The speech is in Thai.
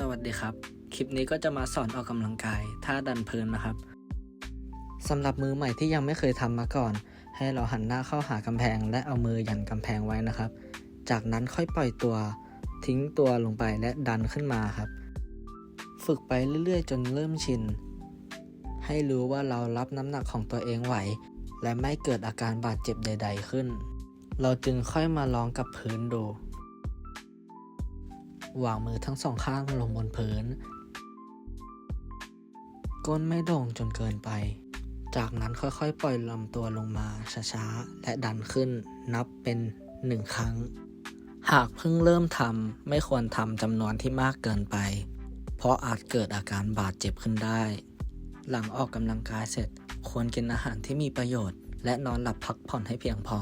สวัสดีครับ คลิปนี้ก็จะมาสอนออกกำลังกายท่าดันพื้นนะครับสำหรับมือใหม่ที่ยังไม่เคยทำมาก่อน ให้เราหันหน้าเข้าหากำแพง และเอามือยันกำแพงไว้นะครับ จากนั้นค่อยปล่อยตัว ทิ้งตัวลงไปและดันขึ้นมาครับ ฝึกไปเรื่อยๆ จนเริ่มชิน ให้รู้ว่าเรารับน้ำหนักของตัวเองไหว และไม่เกิดอาการบาดเจ็บใด ๆขึ้น เราจึงค่อยมาลองกับพื้นดู วางมือทั้งสองข้างลงบนพื้น ก้นไม่โด่งจนเกินไป จากนั้นค่อยๆ ปล่อยลำตัวลงมาช้าๆ และดันขึ้นนับเป็นหนึ่งครั้ง หากเพิ่งเริ่มทำไม่ควรทำจำนวนที่มากเกินไป เพราะอาจเกิดอาการบาดเจ็บขึ้นได้ หลังออกกำลังกายเสร็จควรกินอาหารที่มีประโยชน์ และนอนหลับพักผ่อนให้เพียงพอ